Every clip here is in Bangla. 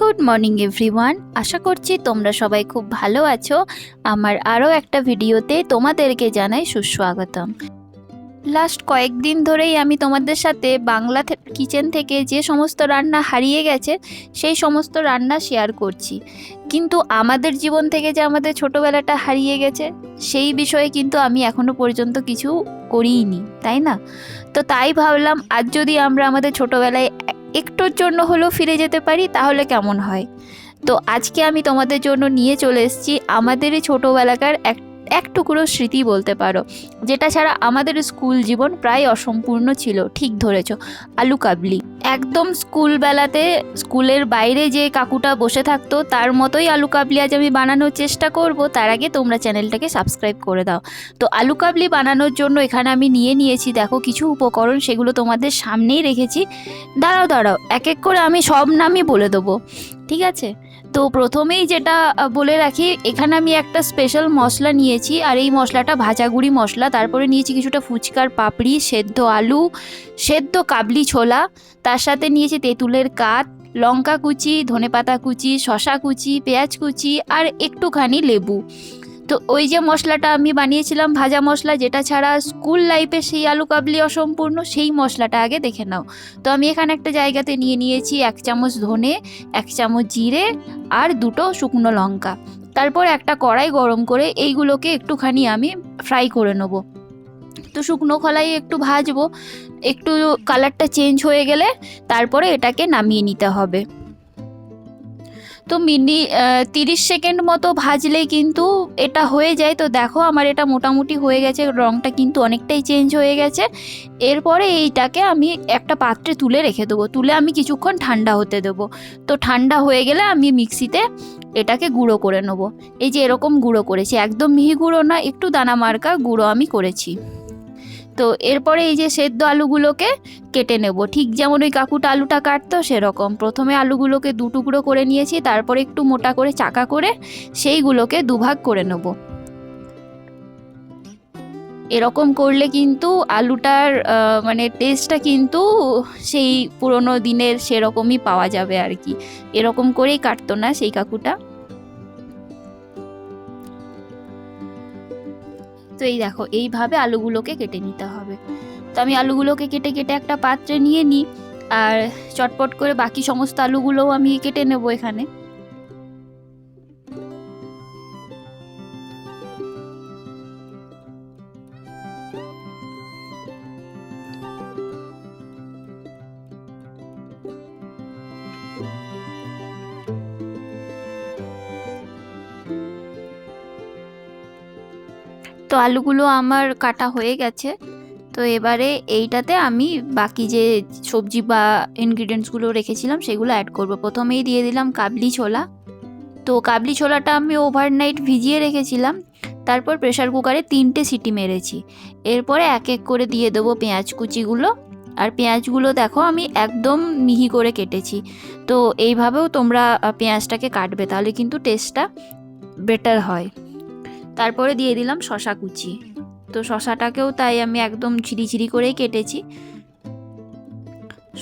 Good morning, everyone. আশা করছি তোমরা সবাই খুব ভালো আছো। আমার আরও একটা ভিডিওতে তোমাদেরকে জানাই সুস্বাগতম। লাস্ট কয়েকদিন ধরেই আমি তোমাদের সাথে বাংলা কিচেন থেকে যে সমস্ত রান্না হারিয়ে গেছে, সেই সমস্ত রান্না শেয়ার করছি। কিন্তু আমাদের জীবন থেকে যে আমাদের ছোটোবেলাটা হারিয়ে গেছে, সেই বিষয়ে কিন্তু আমি এখনও পর্যন্ত কিছু করিইনি, তাই না? তো তাই ভাবলাম, আজ যদি আমরা আমাদের ছোটোবেলায় একটুর জন্য হলেও ফিরে যেতে পারি, তাহলে কেমন হয়? তো আজকে আমি তোমাদের জন্য নিয়ে চলে এসেছি আমাদেরই ছোটোবেলাকার এক এক টুকরো স্মৃতি বলতে পারো, যেটা ছাড়া আমাদের স্কুল জীবন প্রায় অসম্পূর্ণ ছিল। ঠিক ধরেছ। আলু কাবলি। একদম স্কুল বেলাতে স্কুলের বাইরে যে কাকুটা বসে থাকতো, তার মতোই আলু কাবলি আজ আমি বানানোর চেষ্টা করব। তার আগে তোমরা চ্যানেলটাকে সাবস্ক্রাইব করে দাও। তো আলু কাবলি বানানোর জন্য এখানে আমি নিয়ে নিয়েছি, দেখো কিছু উপকরণ, সেগুলো তোমাদের সামনেই রেখেছি। দাঁড়াও দাঁড়াও, এক এক করে আমি সব নামই বলে দেবো। ঠিক আছে? তো প্রথমেই যেটা বলে রাখি, এখানে আমি একটা স্পেশাল মশলা নিয়েছি, আর এই মশলাটা ভাজাগুড়ি মশলা, তারপরে নিয়েছি কিছুটা ফুচকার পাপড়ি, সেদ্ধ আলু, সেদ্ধ কাবলি ছোলা, তার সাথে নিয়েছি তেঁতুলের কাত, লঙ্কা কুচি, ধনেপাতা কুচি শশা কুচি, পেঁয়াজ কুচি, আর একটুখানি লেবু। তো ওই যে মশলাটা আমি বানিয়েছিলাম, ভাজা মশলা যেটা ছাড়া স্কুল লাইফে সেই আলু কাবলি অসম্পূর্ণ, সেই মশলাটা আগে দেখে নাও। তো আমি এখানে একটা জায়গাতে নিয়ে নিয়েছি এক চামচ ধনে, এক চামচ জিরে আর দুটো শুকনো লঙ্কা। তারপর একটা কড়াই গরম করে এইগুলোকে একটুখানি আমি ফ্রাই করে নেব। তো শুকনো কলাই একটু ভাজবো, একটু কালারটা চেঞ্জ হয়ে গেলে তারপরে এটাকে নামিয়ে নিতে হবে। তো মিনি তিরিশ সেকেন্ড মতো ভাজলেই কিন্তু এটা হয়ে যায়। তো দেখো আমার এটা মোটামুটি হয়ে গেছে রঙটা কিন্তু অনেকটাই চেঞ্জ হয়ে গেছে। এরপরে এইটাকে আমি একটা পাত্রে তুলে রেখে দেবো। তুলে আমি কিছুক্ষণ ঠান্ডা হতে দেবো। তো ঠান্ডা হয়ে গেলে আমি মিক্সিতে এটাকে গুঁড়ো করে নেব। এই যে এরকম গুঁড়ো করেছি। একদম মিহি গুঁড়ো না, একটু দানা মার্কা গুঁড়ো আমি করেছি। তো এরপরে এই যে সেদ্ধ আলুগুলোকে কেটে নেব। ঠিক যেমন ওই কাকুটা আলুটা কাটতো, সেরকম। প্রথমে আলুগুলোকে দু টুকরো করে নিয়েছি, তারপরে একটু মোটা করে চাকা করে সেইগুলোকে দুভাগ করে নেব। এরকম করলে কিন্তু আলুটার মানে টেস্টটা কিন্তু সেই পুরনো দিনের সেরকমই পাওয়া যাবে আর কি। এরকম করেই কাটতো না সেই কাকুটা। তো এই দেখো, এইভাবে আলুগুলোকে কেটে নিতে হবে। তো আমি আলুগুলোকে কেটে কেটে একটা পাত্রে নিয়ে নিই, আর চটপট করে বাকি সমস্ত আলুগুলোও আমি কেটে নেব এখানে। তো আলুগুলো আমার কাটা হয়ে গেছে। তো এবারে এইটাতে আমি বাকি যে সবজি বা ইনগ্রিডিয়েন্টসগুলো রেখেছিলাম, সেগুলো অ্যাড করব। প্রথমেই দিয়ে দিলাম কাবলি ছোলা। তো কাবলি ছোলাটা আমি ওভারনাইট ভিজিয়ে রেখেছিলাম। তারপর প্রেশার কুকারে তিনটে সিটি মেরেছি। এরপরে এক এক করে দিয়ে দেবো পেঁয়াজ কুচিগুলো। আর পেঁয়াজগুলো দেখো আমি একদম মিহি করে কেটেছি। তো এইভাবেও তোমরা পেঁয়াজটাকে কাটবে, তাহলে কিন্তু টেস্টটা বেটার হয়। তারপরে দিয়ে দিলাম শশা কুচি। তো শশাটাকেও তাই আমি একদম ঝিরি ঝিরি করেই কেটেছি।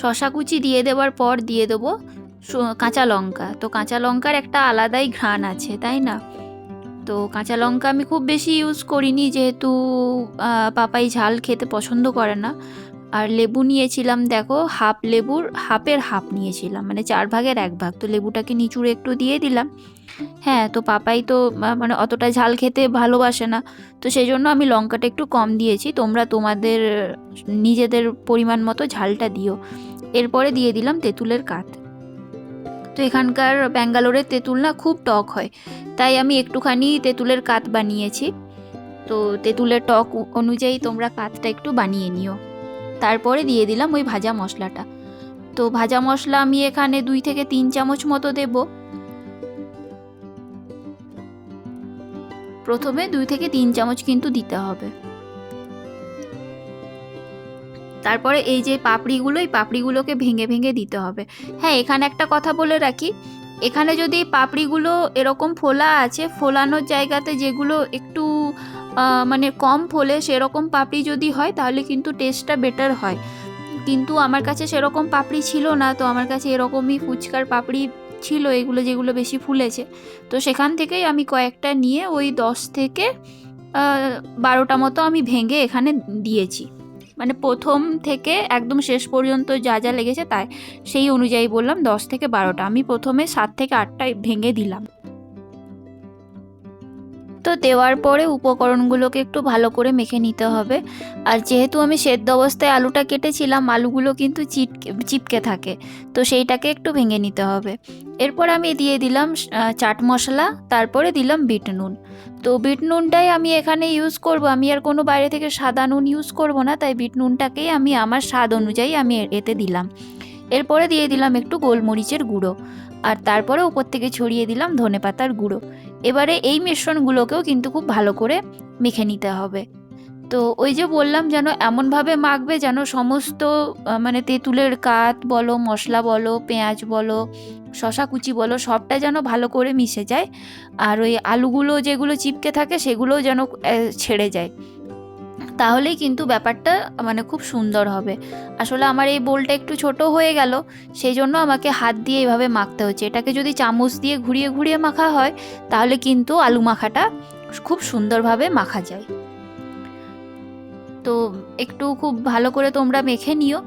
শশা কুচি দিয়ে দেওয়ার পর দিয়ে দেবো কাঁচা লঙ্কা। তো কাঁচা লঙ্কার একটা আলাদাই ঘ্রাণ আছে, তাই না? তো কাঁচা লঙ্কা আমি খুব বেশি ইউজ করিনি যেহেতু পাপাই ঝাল খেতে পছন্দ করে না। আর লেবু নিয়েছিলাম, দেখো, হাফ লেবুর, হাফের হাফ নিয়েছিলাম মানে চার ভাগের এক ভাগ। তো লেবুটাকে নিচুড়ে একটু দিয়ে দিলাম। হ্যাঁ তো পাপাই তো মানে অতটা ঝাল খেতে ভালোবাসে না। তো সেই জন্য আমি লঙ্কাটা একটু কম দিয়েছি। তোমরা তোমাদের, নিজেদের পরিমাণ মতো ঝালটা দিও। এরপরে দিয়ে দিলাম তেঁতুলের কাত। তো এখানকার ব্যাঙ্গালোরের তেঁতুল না খুব টক হয়। তাই আমি একটুখানি তেঁতুলের কাত বানিয়েছি। তো তেঁতুলের টক অনুযায়ী তোমরা কাতটা একটু বানিয়ে নিও। তারপরে দিয়ে দিলাম ওই ভাজা মশলাটা। তো ভাজা মশলা আমি এখানে দুই থেকে তিন চামচ মতো দেবো। প্রথমে দুই থেকে তিন চামচ কিন্তু দিতে হবে। তারপরে এই যে পাপড়িগুলো, এই পাপড়িগুলোকে ভেঙে ভেঙে দিতে হবে। হ্যাঁ এখানে একটা কথা বলে রাখি। এখানে যদি পাপড়িগুলো এরকম ফোলা আছে, ফোলানোর জায়গাতে যেগুলো একটু মানে কম ফলে সেরকম পাপড়ি যদি হয়, তাহলে কিন্তু টেস্টটা বেটার হয়। কিন্তু আমার কাছে সেরকম পাপড়ি ছিল না, তো আমার কাছে এরকমই ফুচকার পাপড়ি ছিল, এগুলো যেগুলো বেশি ফুলেছে। তো সেখান থেকেই আমি কয়েকটা নিয়ে ওই দশ থেকে বারোটা মতো আমি ভেঙে এখানে দিয়েছি। মানে প্রথম থেকে একদম শেষ পর্যন্ত যা যা লেগেছে তাই, সেই অনুযায়ী বললাম দশ থেকে বারোটা। আমি প্রথমে সাত থেকে আটটা ভেঙে দিলাম। তো দেওয়ার পরে উপকরণগুলোকে একটু ভালো করে মেখে নিতে হবে। আর যেহেতু আমি সেদ্ধ অবস্থায় আলুটা কেটেছিলাম, আলুগুলো কিন্তু চিটকে, চিপকে থাকে, তো সেইটাকে একটু ভেঙে নিতে হবে। এরপর আমি দিয়ে দিলাম চাট মশলা, তারপরে দিলাম বিট নুন। তো বিট নুনটাই আমি এখানে ইউজ করব। আমি আর কোনো বাইরে থেকে সাদা নুন ইউজ করব না, তাই বিট নুনটাকেই আমি আমার স্বাদ অনুযায়ী আমি এতে দিলাম। এরপরে দিয়ে দিলাম একটু গোলমরিচের গুঁড়ো। আর তারপরে উপর থেকে ছড়িয়ে দিলাম ধনেপাতার গুঁড়ো। এবারে এই মিশ্রণগুলোকেও কিন্তু খুব ভালো করে মেখে নিতে হবে। তো ওই যে বললাম যেন এমনভাবে মাখবে যেন সমস্ত মানে তেঁতুলের কাত বলো, মশলা বলো, পেঁয়াজ বলো শশা কুচি বলো, সবটা যেন ভালো করে মিশে যায়। আর ওই আলুগুলো যেগুলো চিপকে থাকে সেগুলোও যেন ছেড়ে যায়। তাহলেই কিন্তু ব্যাপারটা মানে খুব সুন্দর হবে। আসলে আমার এই বোলটা একটু ছোট হয়ে গেল, সেই জন্য আমাকে হাত দিয়ে এইভাবে মাখতে হচ্ছে। এটাকে যদি চামচ দিয়ে ঘুরিয়ে ঘুরিয়ে মাখা হয়, তাহলে কিন্তু আলু মাখাটা খুব সুন্দরভাবে মাখা যায়। তো একটু খুব ভালো করে তোমরা মেখে নিও।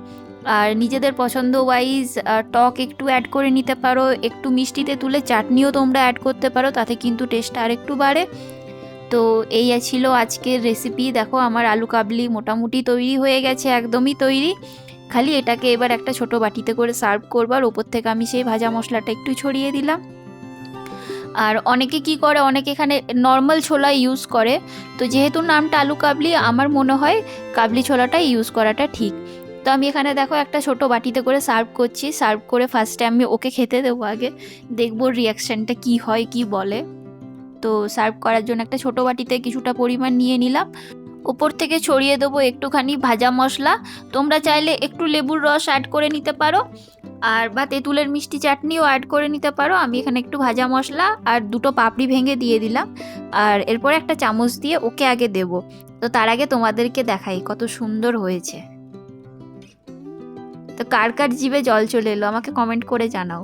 আর নিজেদের পছন্দ ওয়াইজ টক একটু অ্যাড করে নিতে পারো। একটু মিষ্টিতে তুলে চাটনিও তোমরা অ্যাড করতে পারো, তাতে কিন্তু টেস্টটা আরেকটু বাড়ে। তো এই ছিল আজকের রেসিপি দেখো আমার আলু কাবলি মোটামুটি তৈরি হয়ে গেছে, একদমই তৈরি। খালি এটাকে এবার একটা ছোট বাটিতে করে সার্ভ করবার ওপর থেকে আমি সেই ভাজা মশলাটা একটু ছড়িয়ে দিলাম। আর অনেকে কি করে, অনেকে এখানে নর্মাল ছোলা ইউজ করে। তো যেহেতু নামটা আলু কাবলি, আমার মনে হয় কাবলি ছোলাটাই ইউজ করাটা ঠিক। তো আমি এখানে দেখো একটা ছোট বাটিতে করে সার্ভ করছি। সার্ভ করে ফার্স্টে আমি ওকে খেতে দেবো আগে। দেখব রিয়াকশানটা কি হয়, কি বলে। তো সার্ভ করার জন্য একটা ছোট বাটিতে কিছুটা পরিমাণ নিয়ে নিলাম। ওপর থেকে ছড়িয়ে দেবো একটুখানি ভাজা মশলা। তোমরা চাইলে একটু লেবুর রস অ্যাড করে নিতে পারো। আর বা তেঁতুলের মিষ্টি চাটনিও অ্যাড করে নিতে পারো। আমি এখানে একটু ভাজা মশলা আর দুটো পাপড়ি ভেঙে দিয়ে দিলাম। আর এরপর একটা চামচ দিয়ে ওকে আগে দেবো। তো তার আগে তোমাদেরকে দেখাই কত সুন্দর হয়েছে। তো কার কার জিভে জল চলে এলো আমাকে কমেন্ট করে জানাও।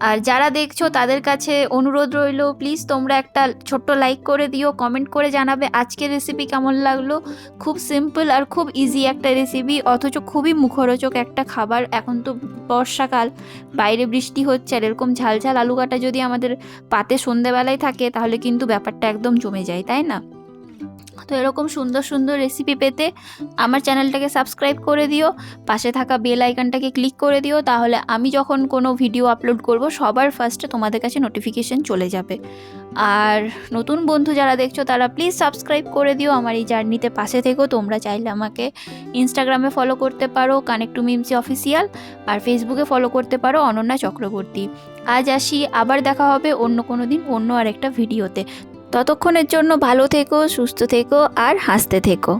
আর যারা দেখছ তাদের কাছে অনুরোধ রইল প্লিজ তোমরা একটা ছোট্ট লাইক করে দিও কমেন্ট করে জানাবে আজকের রেসিপি কেমন লাগল। খুব সিম্পল আর খুব ইজি একটা রেসিপি অথচ খুবই মুখরোচক একটা খাবার। এখন তো বর্ষাকাল, বাইরে বৃষ্টি হচ্ছে আর এরকম ঝাল ঝাল আলু কাটা যদি আমাদের পাতে সন্ধেবেলায় থাকে, তাহলে কিন্তু ব্যাপারটা একদম জমে যায়, তাই না? তো এরকম সুন্দর সুন্দর রেসিপি পেতে আমার চ্যানেলটাকে সাবস্ক্রাইব করে দিও, পাশে থাকা বেল আইকনটাকে ক্লিক করে দিও, তাহলে আমি যখন কোনো ভিডিও আপলোড করব, সবার ফার্স্টে তোমাদের কাছে নোটিফিকেশন চলে যাবে। আর নতুন বন্ধু যারা দেখছ, তারা প্লিজ সাবস্ক্রাইব করে দিও, আমার এই জার্নিতে পাশে থেকেও তোমরা চাইলে আমাকে ইনস্টাগ্রামে ফলো করতে পারো কানেক্ট টু মিমসি অফিসিয়াল আর ফেসবুকে ফলো করতে পারো, অনন্যা চক্রবর্তী। আজ আসি, আবার দেখা হবে অন্য কোনো দিন, অন্য আরেকটা ভিডিওতে ততক্ষণের জন্য ভালো থেকো সুস্থ থেকো আর হাসতে থেকো।